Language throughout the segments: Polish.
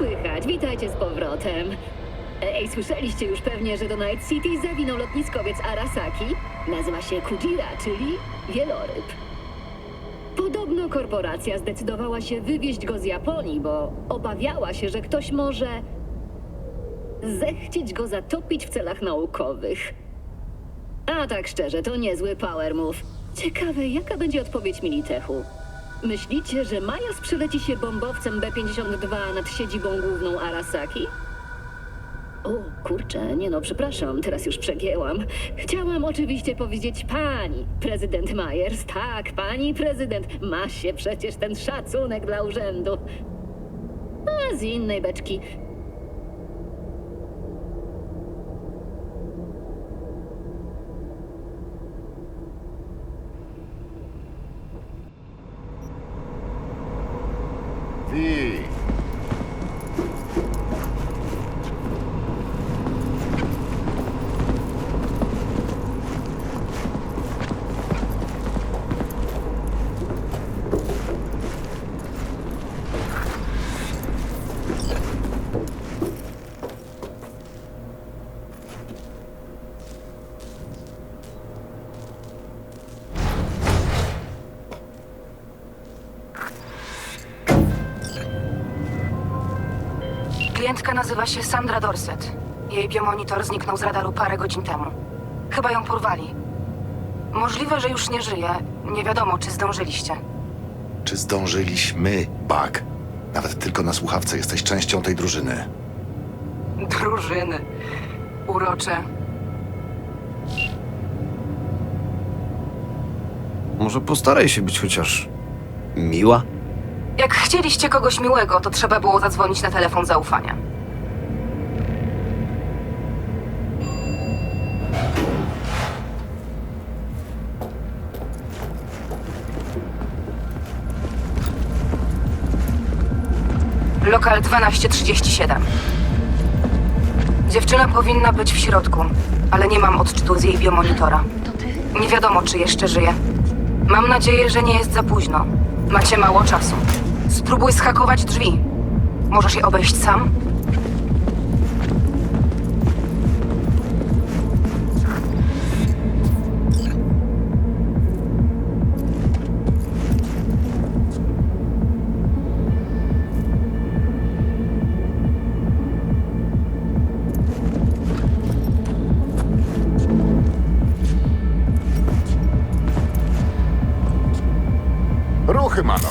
słychać? Witajcie z powrotem. Ej, słyszeliście już pewnie, że do Night City zawinął lotniskowiec Arasaki? Nazywa się Kujira, czyli wieloryb. Podobno korporacja zdecydowała się wywieźć go z Japonii, bo obawiała się, że ktoś może zechcieć go zatopić w celach naukowych. A tak szczerze, to niezły power move. Ciekawe, jaka będzie odpowiedź Militechu. Myślicie, że Majas przyleci się bombowcem B-52 nad siedzibą główną Arasaki? O, kurczę, nie no, przepraszam, teraz już przegięłam. Chciałam oczywiście powiedzieć pani, prezydent Myers. Tak, pani prezydent. Ma się przecież ten szacunek dla urzędu. A z innej beczki. Nazywa się Sandra Dorset. Jej biomonitor zniknął z radaru parę godzin temu. Chyba ją porwali. Możliwe, że już nie żyje. Nie wiadomo, czy zdążyliście. Czy zdążyliśmy, Bug? Nawet tylko na słuchawce jesteś częścią tej drużyny. Drużyny. Urocze. Może postaraj się być chociaż miła? Jak chcieliście kogoś miłego, to trzeba było zadzwonić na telefon zaufania. Lokal 1237. Dziewczyna powinna być w środku, ale nie mam odczytu z jej biomonitora. Nie wiadomo, czy jeszcze żyje. Mam nadzieję, że nie jest za późno. Macie mało czasu. Spróbuj schakować drzwi. Możesz je obejść sam? Ruchy, mano!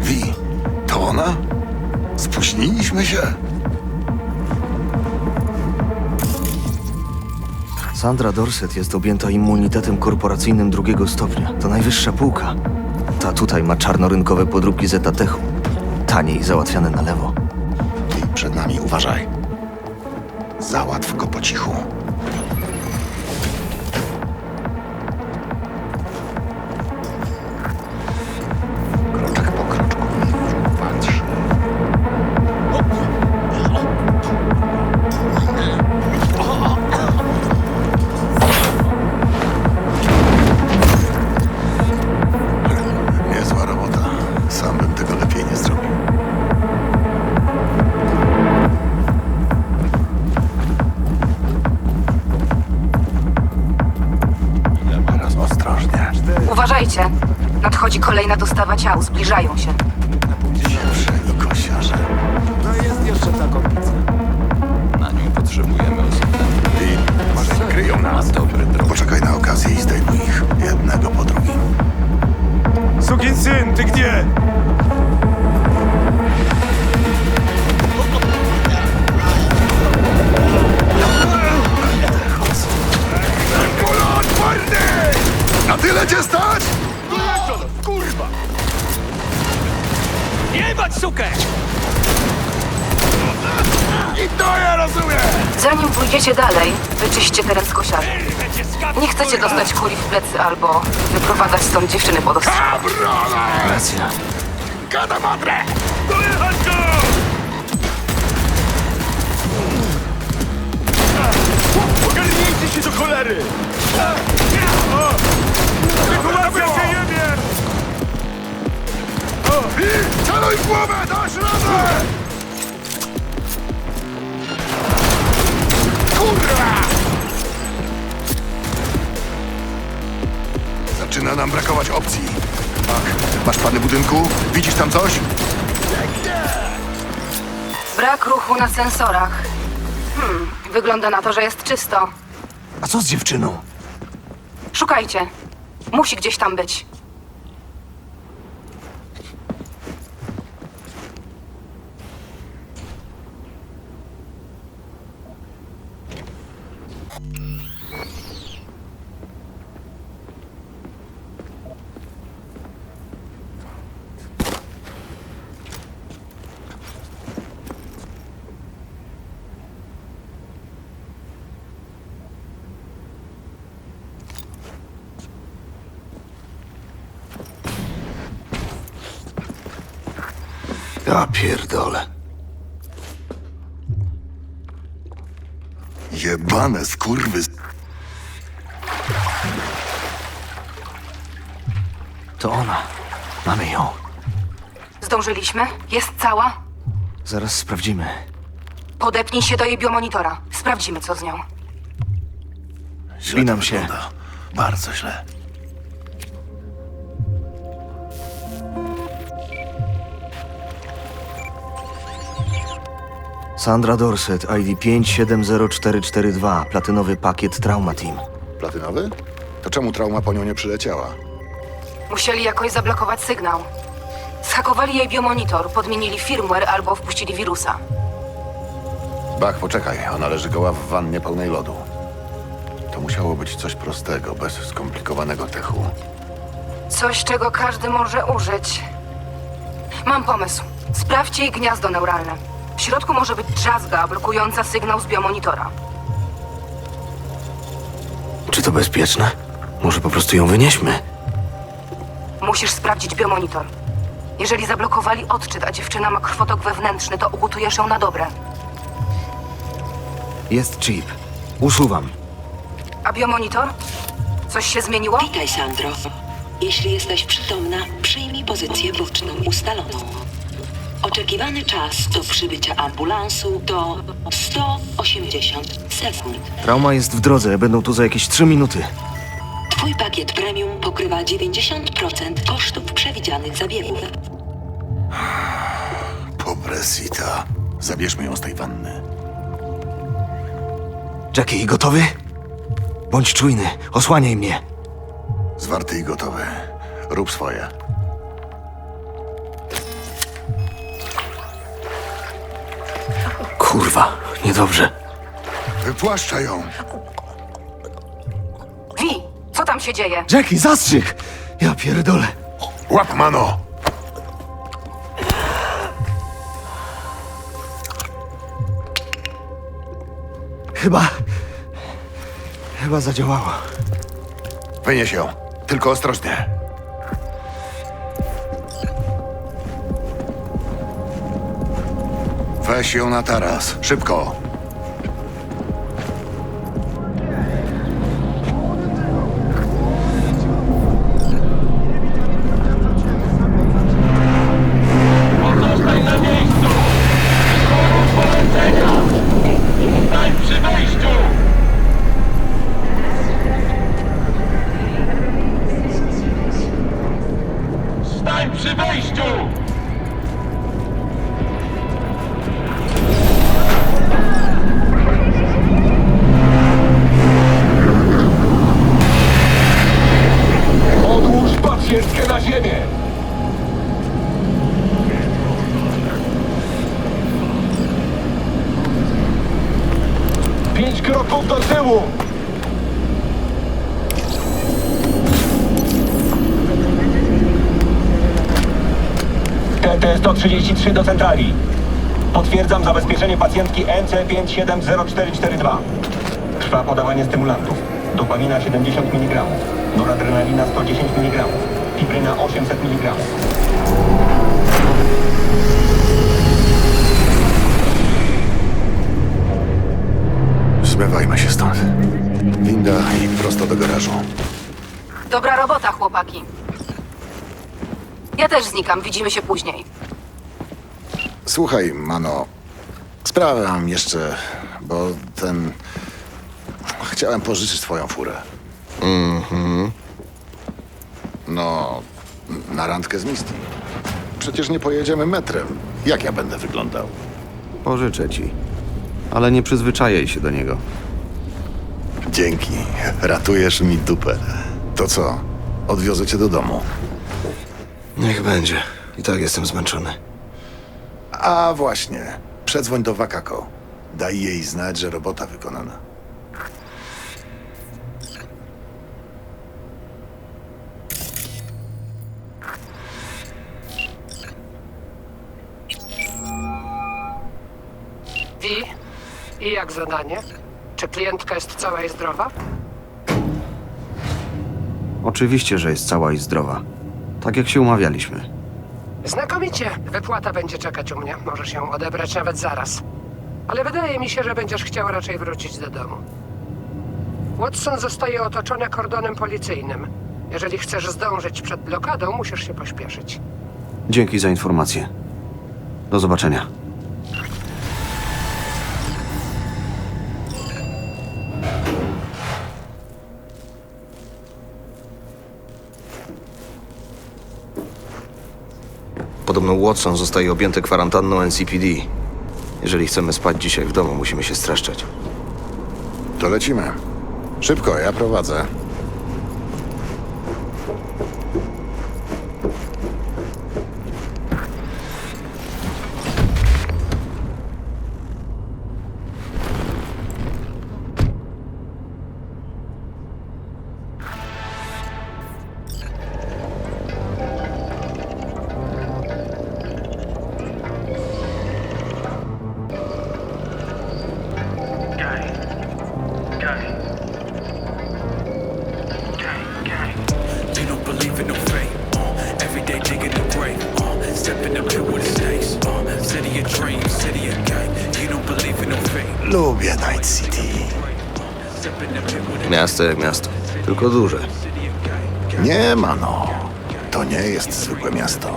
Wi? Spóźniliśmy się? Sandra Dorset jest objęta immunitetem korporacyjnym drugiego stopnia. To najwyższa półka. Ta tutaj ma czarnorynkowe podróbki Zetatechu. Taniej załatwiane na lewo. I przed nami uważaj. Załatw go po cichu. Nas. Dobry drog. Poczekaj na okazję i zdejmuj ich. Jednego po drugim. Sukin syn, ty gdzie? Na tyle cię stać? Kurwa! Jebać sukę! I to ja rozumiem! Zanim pójdziecie dalej, wyczyście teren z kosiarzy. Nie chcecie dostać kuli w plecy albo wyprowadzać stąd dziewczyny pod ostrzał. Racja. Gada madre! Ogarnijcie się do cholery! Sytuacja się jebie! W głowę! Dasz radę! Kurwa! Zaczyna nam brakować opcji. Ach, masz plany budynku? Widzisz tam coś? Brak ruchu na sensorach. Hmm, wygląda na to, że jest czysto. A co z dziewczyną? Szukajcie. Musi gdzieś tam być. Ja pierdolę. Jebane skurwy. To ona. Mamy ją. Zdążyliśmy? Jest cała? Zaraz sprawdzimy. Podepnij się do jej biomonitora. Sprawdzimy, co z nią. Źle Spinam to się. wygląda. Bardzo źle. Sandra Dorset, ID 570442, platynowy pakiet Trauma Team. Platynowy? To czemu trauma po nią nie przyleciała? Musieli jakoś zablokować sygnał. Schakowali jej biomonitor, podmienili firmware albo wpuścili wirusa. Bach, poczekaj. Ona leży goła w wannie pełnej lodu. To musiało być coś prostego, bez skomplikowanego techu. Coś, czego każdy może użyć. Mam pomysł. Sprawdźcie jej gniazdo neuralne. W środku może być drzazga blokująca sygnał z biomonitora. Czy to bezpieczne? Może po prostu ją wynieśmy? Musisz sprawdzić biomonitor. Jeżeli zablokowali odczyt, a dziewczyna ma krwotok wewnętrzny, to ugotujesz ją na dobre. Jest chip. Usuwam. A biomonitor? Coś się zmieniło? Witaj, Sandro. Jeśli jesteś przytomna, przyjmij pozycję boczną ustaloną. Oczekiwany czas do przybycia ambulansu to 180 sekund. Trauma jest w drodze, będą tu za jakieś 3 minuty. Twój pakiet premium pokrywa 90% kosztów przewidzianych zabiegów. Pobresita. Zabierzmy ją z tej wanny. Jackie, gotowy? Bądź czujny, osłaniaj mnie. Zwarty i gotowy. Rób swoje. Kurwa, niedobrze. Wypłaszcza ją. Wi, co tam się dzieje? Jackie, zastrzyk! Ja pierdolę. Łap, mano! Chyba... Chyba zadziałało. Wynieś ją. Tylko ostrożnie. Ją na taras. Szybko. Kroków do tyłu! TT-133 do centrali. Potwierdzam zabezpieczenie pacjentki NC570442. Trwa podawanie stymulantów. Dopamina 70 mg, noradrenalina 110 mg, fibryna 800 mg. Dobra robota, chłopaki. Ja też znikam, widzimy się później. Słuchaj, Mano. Sprawę mam jeszcze, bo ten... Chciałem pożyczyć twoją furę. Mhm. No, na randkę z Misty. Przecież nie pojedziemy metrem. Jak ja będę wyglądał? Pożyczę ci. Ale nie przyzwyczajaj się do niego. Dzięki. Ratujesz mi dupę. To co? Odwiozę cię do domu. Niech będzie. I tak jestem zmęczony. A właśnie. Przedzwoń do Wakako. Daj jej znać, że robota wykonana. Wi, i jak zadanie? Czy klientka jest cała i zdrowa? Oczywiście, że jest cała i zdrowa. Tak jak się umawialiśmy. Znakomicie. Wypłata będzie czekać u mnie. Możesz ją odebrać nawet zaraz. Ale wydaje mi się, że będziesz chciał raczej wrócić do domu. Watson zostaje otoczony kordonem policyjnym. Jeżeli chcesz zdążyć przed blokadą, musisz się pośpieszyć. Dzięki za informację. Do zobaczenia. Watson zostaje objęty kwarantanną NCPD. Jeżeli chcemy spać dzisiaj w domu, musimy się streszczać. To lecimy. Szybko, ja prowadzę. Miasto jak miasto, tylko duże. Nie, mano. To nie jest zwykłe miasto.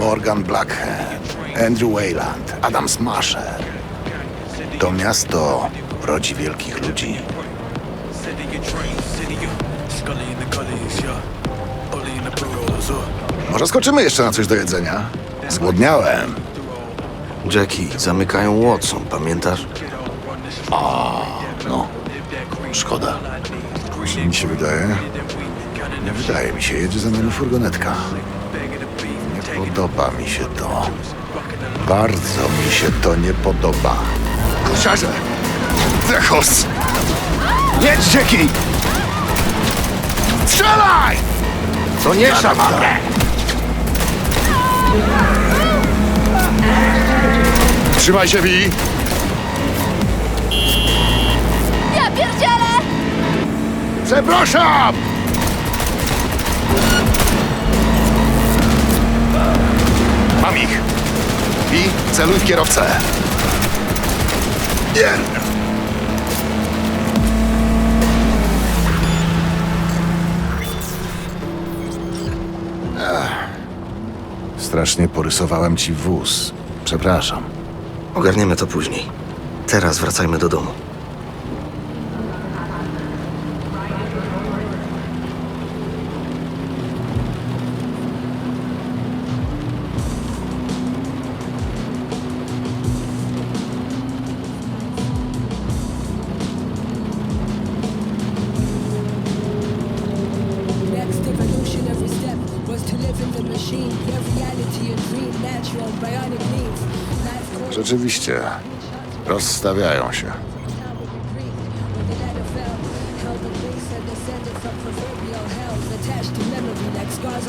Morgan Blackhand, Andrew Wayland, Adam Smasher. To miasto rodzi wielkich ludzi. Może skoczymy jeszcze na coś do jedzenia? Zgłodniałem. Jackie, zamykają Watson, pamiętasz? No, szkoda. Mi się wydaje. Nie wydaje mi się, jedzie za nami furgonetka. Nie podoba mi się to. Bardzo mi się to nie podoba. Kusiarze! Zechos! Jedź, Jackie! Strzelaj! To nie szafka! Trzymaj się, Wi! Ja pierdzielę! Przepraszam! Mam ich. I celuj w kierowcę. Nie. Strasznie porysowałem ci wóz. Przepraszam. Ogarniemy to później. Teraz wracajmy do domu.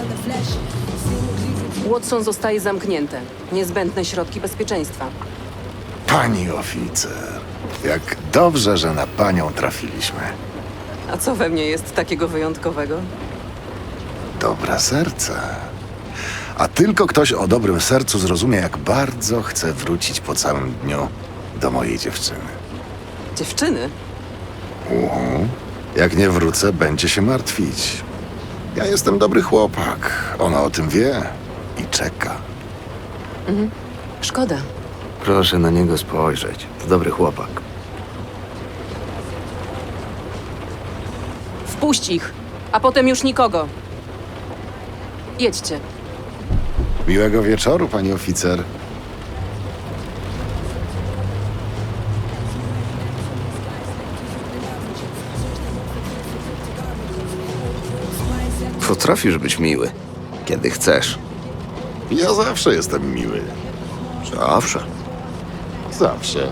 On the flesh. Watson zostaje zamknięte. Niezbędne środki bezpieczeństwa. Pani oficer, jak dobrze, że na panią trafiliśmy. A co we mnie jest takiego wyjątkowego? Dobre serce. A tylko ktoś o dobrym sercu zrozumie, jak bardzo chcę wrócić po całym dniu do mojej dziewczyny. Dziewczyny? Uhu. Jak nie wrócę, będzie się martwić. Ja jestem dobry chłopak. Ona o tym wie i czeka. Mhm. Szkoda. Proszę na niego spojrzeć. To dobry chłopak. Wpuść ich, a potem już nikogo. Jedźcie. Miłego wieczoru, pani oficer. Potrafisz być miły. Kiedy chcesz. Ja zawsze jestem miły. Zawsze. Zawsze.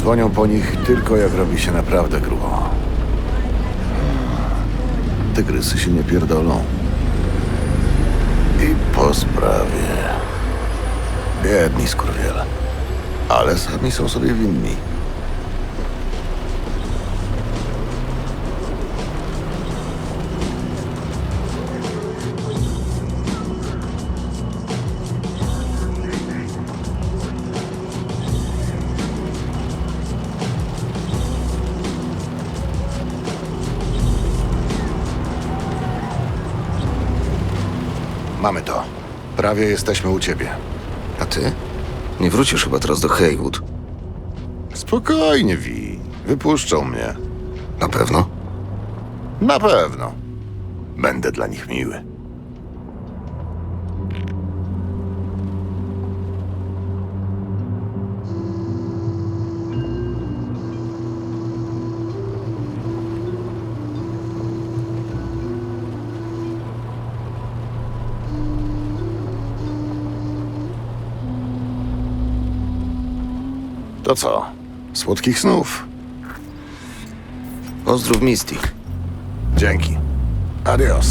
Dzwonią po nich tylko jak robi się naprawdę grubo. Tygrysy się nie pierdolą. I po sprawie. Biedni skurwiele. Ale sami są sobie winni. Mamy to. Prawie jesteśmy u ciebie. A ty? Nie wrócisz chyba teraz do Haywood. Spokojnie, Wi. Wypuszczą mnie. Na pewno? Na pewno. Będę dla nich miły. To co? Słodkich snów. Pozdrów Misty. Dzięki. Adios.